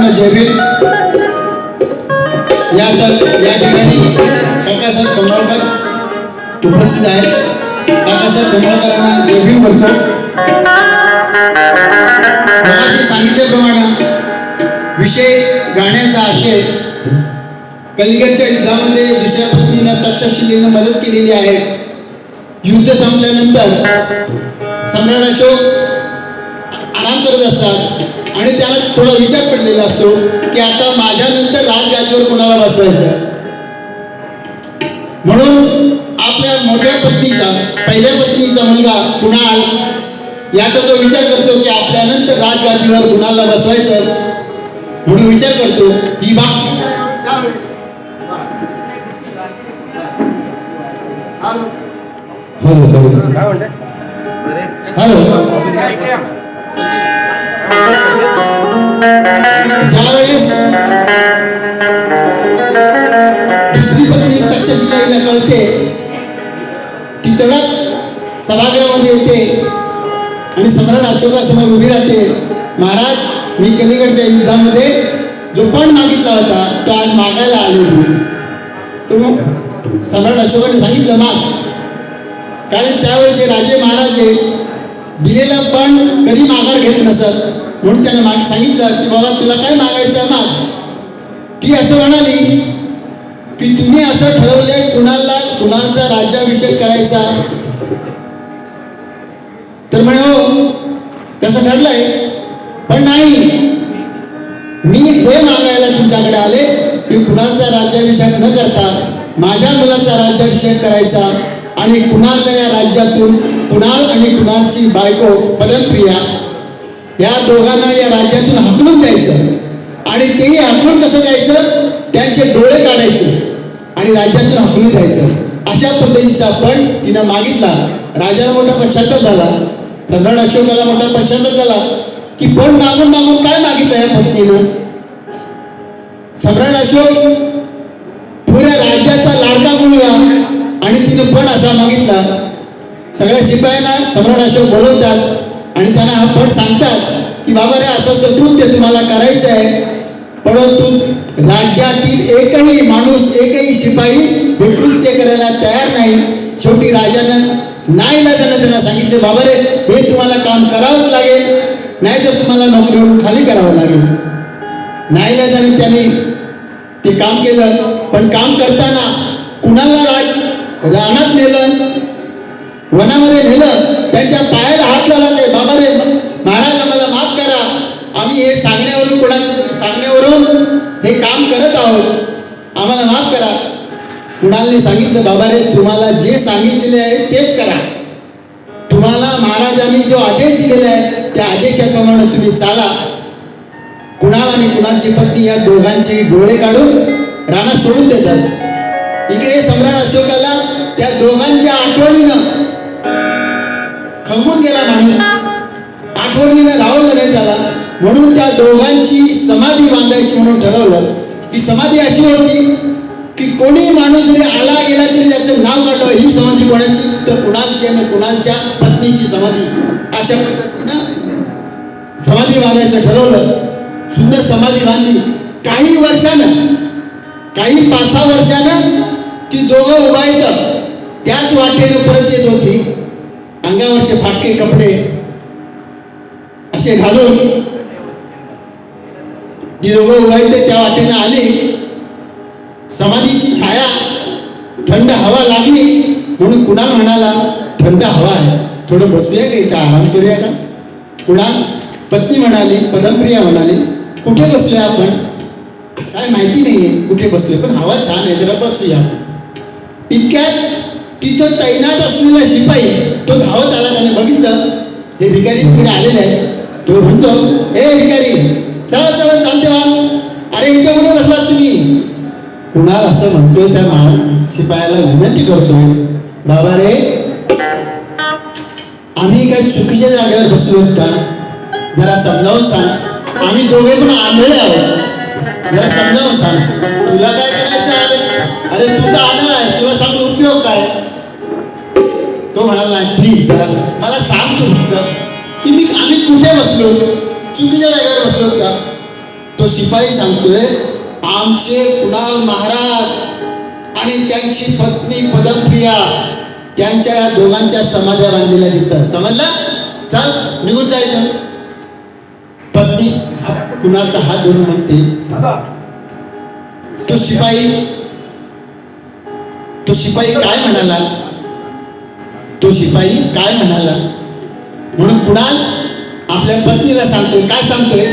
सर्वांना मैत्रीपूर्ण जय भीम या सर या ठिकाणी काकासाहेब कमळकर उपस्थित आहेत. काकासाहेब कमळकरांना जय भीम करतो सांगितल्याप्रमाणे विषय गाण्याचा आशय कलिगडच्या युद्धामध्ये दुसऱ्या पत्नीनं तक्षशिलेनं मदत केलेली आहे. युद्ध संपल्यानंतर सम्राट अशोक आराम करत असतात. आणि त्याला थोडा विचार पडलेला असतो की आता माझ्यानंतर राजगादीवर कोणाला बसवायचं? म्हणून आपल्या मोठ्या पत्नीचा पहिल्या पत्नीचा मुलगा कुणाल याचा तो विचार करतो की आपल्यानंतर राजगादीवर कुणाला बसवायचं? म्हणून विचार करतो ही हॅलो. हॅलो. हॅलो. ज्यावेळेस दुसरी पत्नी तक्षशिलाईला कळते. ती तडक सभागृहामध्ये येते आणि सम्राट अशोकासमोर उभी राहते. महाराज मी कलिंगडच्या युद्धामध्ये जो पण मागितला होता तो आज मागायला आले तो मग सम्राट अशोकाने सांगितलं माग. कारण त्यावेळेचे राजे महाराजे दिलेला पण कधी माघार घेत नसत. म्हणून त्याने माग सांगितलं की बाबा तुला काय मागायचं माग? ती असं म्हणाली की तुम्ही असं ठरवलंय कुणाला कुणाचा राज्याभिषेक करायचा? तर म्हणे हो तसं ठरलंय. पण नाही. मी हे मागायला तुमच्याकडे आले की कुणाचा राज्याभिषेक न करता माझ्या मुलाचा राज्याभिषेक करायचा. आणि कुणाला या राज्यातून कुणाल आणि कुणालची बायको पदमप्रिया या दोघांना या राज्यातून हाकलून द्यायचं. आणि तेही हाकलून कसं द्यायचं? त्यांचे डोळे काढायचे आणि राज्यातून हाकलून द्यायचं. अशा पद्धतीचा पण तिनं मागितला. राजाला मोठा पश्चाताप झाला. सम्राट अशोकाला मोठा पश्चाताप झाला. की पण मागून मागून काय मागितलं या पत्नीनं? सम्राट अशोक पुऱ्या राज्यात आणि तिनं पण असा मागितला. सगळ्या शिपायांना सम्राट अशोक बोलवतात आणि त्यांना हा पण सांगतात की बाबा रे असं असं कृत्य तुम्हाला करायचं आहे. परंतु राज्यातील एकही माणूस एकही शिपाई हे कृत्य करायला तयार नाही. शेवटी राजानं नाही त्यांना त्यांना सांगितले बाबा रे हे तुम्हाला काम करावंच लागेल नाही तर तुम्हाला नोकरीवरून खाली करावं लागेल. नाईलाजाने त्यांनी ते काम केलं. पण काम करताना कुणाला राज रानात नेलं वनामध्ये नेलं त्यांच्या पायाला हात लावला ते बाबा रे महाराज आम्हाला माफ करा. आम्ही हे सांगण्यावरून कोणाच्या सांगण्यावरून हे काम करत आहोत. आम्हाला माफ करा. कुणाला सांगितलं बाबा रे तुम्हाला जे सांगितलेले आहे तेच करा. तुम्हाला महाराजांनी जो आदेश दिलेला आहे त्या आदेशाप्रमाणे तुम्ही चाला. कुणाल आणि कुणाची पत्नी या दोघांचे डोळे काढून रानात सोडून देतात. इकडे सम्राट अशोकाला त्या दोघांच्या आठवणीनं खंगून गेला माणूस आठवणीनं रावलं नाही त्याला. म्हणून त्या दोघांची समाधी बांधायची म्हणून ठरवलं. की समाधी अशी होती की कोणी माणूस जरी आला गेला तरी त्याचं नाव काढलं. ही समाधी कोणाची? तर कुणाची आणि कुणाच्या पत्नीची समाधी. अशा पद्धतीनं समाधी बांधायचं ठरवलं. सुंदर समाधी बांधली. काही वर्षानं काही पाच सहा वर्षानं ती दोघं उभा त्याच वाटेनं परत येत होती. अंगावरचे फाटके कपडे असे घालून ती दोघं त्या वाटेनं आली. समाधीची छाया, थंड हवा लागली. म्हणून कुणाल म्हणाला, थंड हवा आहे. थोडं बसूया का इथं? आराम करूया का? कुणाल पत्नी म्हणाली पदमप्रिया म्हणाली, कुठे बसलोय आपण? काय माहिती नाहीये, कुठे बसलोय, पण हवा छान आहे, जरा बसूया. इतक्यात तिथं तैनात असलेला शिपाई तो धावत आला त्याने बघितलं. हे भिकारी तिकडे आलेले आहे तो म्हणतो हे भिकारी चला चला चालते वा. अरे इथे कुठे बसलात तुम्ही? कुणाल असं म्हणतोय त्या मा शिपायाला विनंती करतोय बाबा रे आम्ही काही चुकीच्या जागेवर बसलोत का? जरा समजावून सांग. आम्ही दोघे पण आंधळे आहोत. जरा समजावून सांग. तुला काय करायचं अरे अरे तू तर आहे तुला सांगून उपयोग काय? तो म्हणाला नाही प्लीज जरा मला सांग तू फक्त. की मी आम्ही कुठे बसलो? चुकीच्या जागेवर बसलो का तो शिपाई सांगतोय आमचे कुणाल महाराज आणि त्यांची पत्नी पदमप्रिया त्यांच्या या दोघांच्या समाध्या बांधलेल्या तिथं समजला? चल निघून जायचं पत्नी हा- कुणालचा हात धरून म्हणते तो शिपाई तो शिपाई काय म्हणाला? तो शिपाई काय म्हणाला? म्हणून कुणाल आपल्या पत्नीला सांगतोय. काय सांगतोय?